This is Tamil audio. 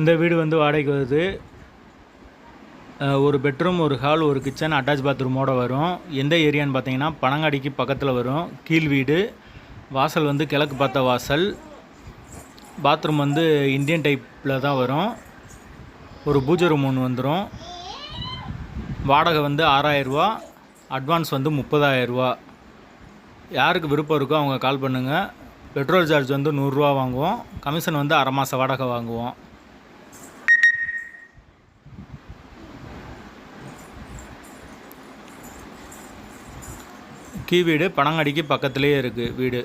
இந்த வீடு வந்து வாடகைக்கு வருது. ஒரு பெட்ரூம் ஒரு ஹால் ஒரு கிச்சன் அட்டாச் பாத்ரூமோட வரும். எந்த ஏரியான்னு பார்த்தீங்கன்னா பனங்காடிக்கு பக்கத்தில் வரும். கீழ் வீடு. வாசல் வந்து கிழக்கு பார்த்த வாசல். பாத்ரூம் வந்து இந்தியன் டைப்பில் தான் வரும். ஒரு பூஜை ரூம் ஒன்று வந்துடும் வாடகை வந்து ஆறாயிரரூவா அட்வான்ஸ் வந்து முப்பதாயிரரூவா யாருக்கு விருப்பம் இருக்கோ அவங்க கால் பண்ணுங்கள் பெட்ரோல் சார்ஜ் வந்து நூறுரூவா வாங்குவோம். கமிஷன் வந்து அரை மாத வாடகை வாங்குவோம். கீ வீடு பனங்காடிக்கு பக்கத்துலேயே இருக்குது வீடு.